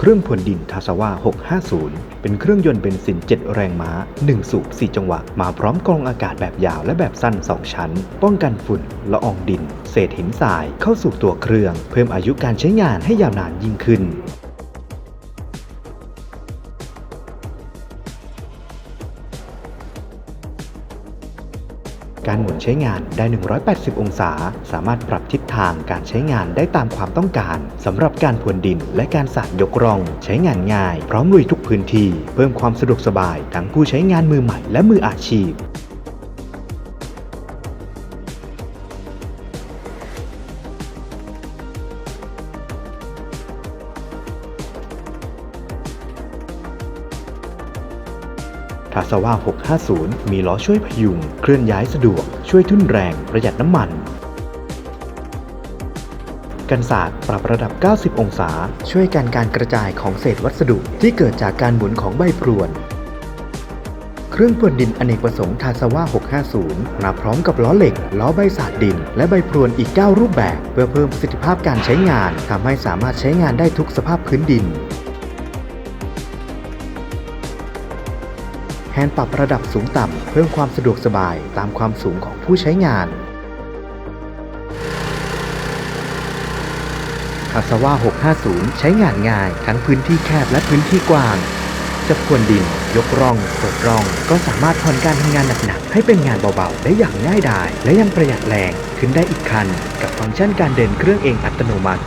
เครื่องพ่นดินทาสวา650 เป็นเครื่องยนต์เบนซิน 7 แรงม้า 1 สูบ 4 จังหวะ มาพร้อมกรองอากาศแบบยาวและแบบสั้น 2 ชั้น ป้องกันฝุ่น ละอองดิน เศษหินทราย เข้าสู่ตัวเครื่อง เพิ่มอายุการใช้งานให้ยาวนานยิ่งขึ้น การหมุนใช้งานได้ 180 องศา สามารถปรับทิศทางการใช้งานได้ตามความต้องการสำหรับการพรวนดินและการสาดยกร่อง ใช้งานง่าย พร้อมลุยทุกพื้นที่ เพิ่มความสะดวกสบายทั้งผู้ใช้งานมือใหม่และมืออาชีพ ทาสว่า 650 มีล้อช่วยพยุง เคลื่อนย้ายสะดวก ช่วยทุ่นแรง ประหยัดน้ำมัน กันศาสตร์ปรับระดับ 90 องศา ช่วยกันการกระจายของเศษวัสดุที่เกิดจากการหมุนของใบพรวน เครื่องพรวนดินอเนกประสงค์ทาสว่า 650 มาพร้อมกับล้อเหล็ก ล้อใบสาดดิน และใบพรวนอีก 9 รูปแบบ เพื่อเพิ่มประสิทธิภาพการใช้งานทำให้สามารถใช้งานได้ทุกสภาพพื้นดิน นด์ปรับระดับสูงต่ำเพิ่มความสะดวกสบายตามความสูงของผู้ใช้งานคาสวา650 ใช้งานง่าย ทั้งพื้นที่แคบและพื้นที่กว้าง จะพวนดิน ยกร่องเปิดร่อง ก็สามารถผ่อนการทำงานหนักๆ ให้เป็นงานเบาๆ ได้อย่างง่ายดาย และยังประหยัดแรงขึ้นได้อีกคัน กับฟังก์ชันการเดินเครื่องเองอัตโนมัติ